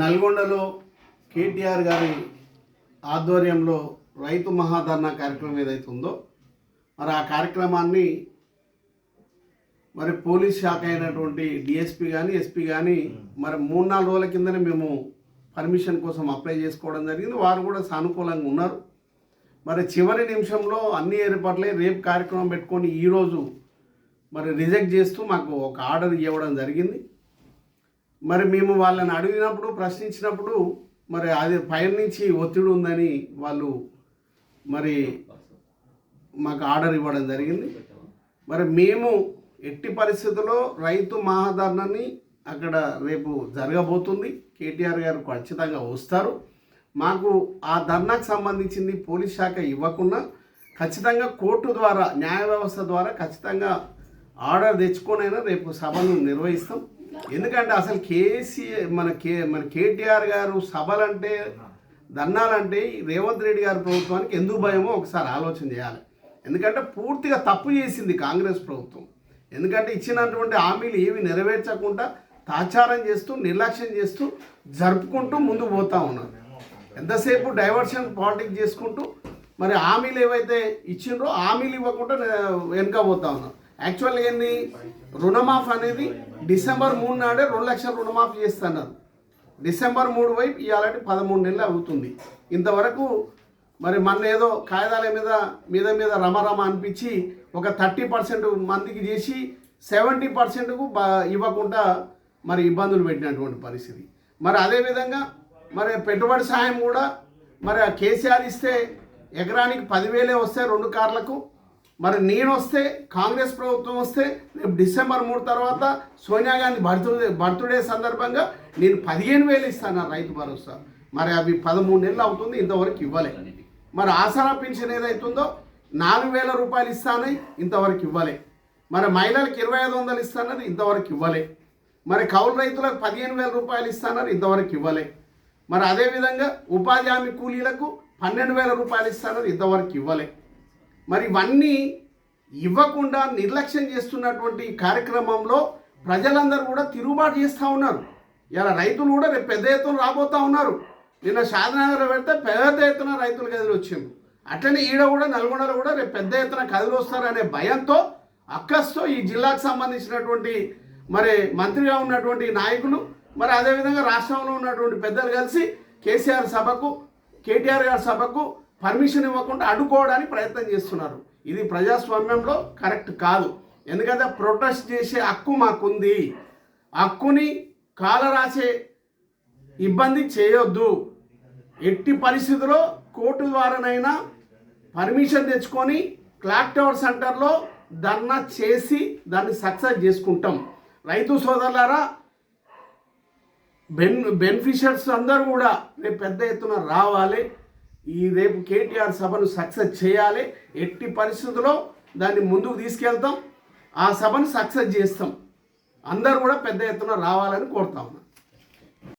నల్గొండలో కేటీఆర్ గారి ఆధ్వర్యంలో రైతు మహాధర్నా కార్యక్రమం ఏదైతే ఉందో మరి ఆ కార్యక్రమాన్ని మరి పోలీస్ శాఖ అయినటువంటి డిఎస్పి కానీ ఎస్పీ కానీ మరి మూడు నాలుగు రోజుల కిందనే మేము పర్మిషన్ కోసం అప్లై చేసుకోవడం జరిగింది. వారు కూడా సానుకూలంగా ఉన్నారు. మరి చివరి నిమిషంలో అన్ని ఏర్పాట్లే రేపు కార్యక్రమం పెట్టుకొని ఈరోజు మరి రిజెక్ట్ చేస్తూ మాకు ఒక ఆర్డర్ ఇవ్వడం జరిగింది. మరి మేము వాళ్ళని అడిగినప్పుడు ప్రశ్నించినప్పుడు మరి అది పైన నుంచి ఒత్తిడి ఉందని వాళ్ళు మరి మాకు ఆర్డర్ ఇవ్వడం జరిగింది. మరి మేము ఎట్టి పరిస్థితుల్లో రైతు మహాధర్నాన్ని అక్కడ రేపు జరగబోతుంది. కేటీఆర్ గారు ఖచ్చితంగా వస్తారు. మాకు ఆ ధర్నాకు సంబంధించింది పోలీస్ శాఖ ఇవ్వకుండా ఖచ్చితంగా కోర్టు ద్వారా న్యాయ వ్యవస్థ ద్వారా ఖచ్చితంగా ఆర్డర్ తెచ్చుకొనైనా రేపు సభను నిర్వహిస్తాం. ఎందుకంటే అసలు కేసీఆర్ మన కే మన కేటీఆర్ గారు సభలంటే ధర్నాలంటే రేవంత్ రెడ్డి గారి ప్రభుత్వానికి ఎందుకు భయమో ఒకసారి ఆలోచన చేయాలి. ఎందుకంటే పూర్తిగా తప్పు చేసింది కాంగ్రెస్ ప్రభుత్వం. ఎందుకంటే ఇచ్చినటువంటి హామీలు ఏవి నెరవేర్చకుండా తాచారం చేస్తూ నిర్లక్ష్యం చేస్తూ జరుపుకుంటూ ముందుకు పోతా ఉన్నారు. ఎంతసేపు డైవర్షన్ పాలిటిక్స్ చేసుకుంటూ మరి హామీలు ఏవైతే ఇచ్చిండ్రో హామీలు ఇవ్వకుండా వెనుక పోతా ఉన్నారు. యాక్చువల్గా ఏంది? రుణమాఫ్ అనేది డిసెంబర్ మూడు నాడే రెండు లక్షల రుణమాఫీ చేస్తున్నారు. డిసెంబర్ మూడు వైపు ఇవ్వాలంటే పదమూడు నెలలు అవుతుంది. ఇంతవరకు మరి మన ఏదో కాగితాల మీద మీద మీద రమరమ అనిపించి ఒక థర్టీ పర్సెంట్ మందికి చేసి సెవెంటీ పర్సెంట్కు బా ఇవ్వకుండా మరి ఇబ్బందులు పెట్టినటువంటి పరిస్థితి. మరి అదేవిధంగా మరి పెట్టుబడి సాయం కూడా మరి ఆ కేసీఆర్ ఇస్తే ఎకరానికి పదివేలే వస్తాయి రెండు కార్లకు. మరి నేను వస్తే కాంగ్రెస్ ప్రభుత్వం వస్తే రేపు డిసెంబర్ మూడు తర్వాత సోనియా గాంధీ బర్త్డే బర్త్డే సందర్భంగా నేను పదిహేను వేలు ఇస్తాను రైతు భరోసా. మరి అవి పదమూడు నెలలు అవుతుంది ఇంతవరకు ఇవ్వలే. మరి ఆసరా పెన్షన్ ఏదైతుందో నాలుగు వేల రూపాయలు ఇస్తానని ఇంతవరకు ఇవ్వలే. మరి మహిళలకు ఇరవై ఐదు వందలు ఇస్తానని ఇంతవరకు ఇవ్వలే. మరి కౌలు రైతులకు పదిహేను వేల రూపాయలు ఇస్తానని ఇంతవరకు ఇవ్వలే. మరి అదేవిధంగా ఉపాధి హామీ కూలీలకు పన్నెండు వేల రూపాయలు ఇస్తానని ఇంతవరకు ఇవ్వలే. మరి ఇవన్నీ ఇవ్వకుండా నిర్లక్ష్యం చేస్తున్నటువంటి కార్యక్రమంలో ప్రజలందరూ కూడా తిరుగుబాటు చేస్తూ ఉన్నారు. ఇలా రైతులు కూడా రేపు పెద్ద ఎత్తున రాబోతూ ఉన్నారు. నిన్న షాదనగర్ పెడితే పెద్ద ఎత్తున రైతులు కదిలి వచ్చింది అట్లనే ఈడ కూడా నల్గొండలో కూడా రేపు పెద్ద ఎత్తున కదిలి వస్తారనే భయంతో అక్కస్తో ఈ జిల్లాకు సంబంధించినటువంటి మరి మంత్రిగా ఉన్నటువంటి నాయకులు మరి అదేవిధంగా రాష్ట్రంలో ఉన్నటువంటి పెద్దలు కలిసి కేసీఆర్ సభకు కేటీఆర్ గారి సభకు పర్మిషన్ ఇవ్వకుండా అడ్డుకోవడానికి ప్రయత్నం చేస్తున్నారు. ఇది ప్రజాస్వామ్యంలో కరెక్ట్ కాదు. ఎందుకంటే ప్రొటెస్ట్ చేసే హక్కు మాకుంది. హక్కుని కాలరాసే ఇబ్బంది చేయొద్దు. ఎట్టి పరిస్థితుల్లో కోర్టు ద్వారానైనా పర్మిషన్ తెచ్చుకొని క్లాక్ టవర్ సెంటర్లో ధర్నా చేసి దాన్ని సక్సెస్ చేసుకుంటాం. రైతు సోదరులారా బెన్ బెనిఫిషియర్స్ అందరూ కూడా రేపు పెద్ద ఎత్తున రావాలి. ఈ రేపు కేటీఆర్ సభను సక్సెస్ చేయాలి. ఎట్టి పరిస్థితుల్లో దాన్ని ముందుకు తీసుకెళ్తాం. ఆ సభను సక్సెస్ చేస్తాం. అందరూ కూడా పెద్ద ఎత్తున రావాలని కోరుతా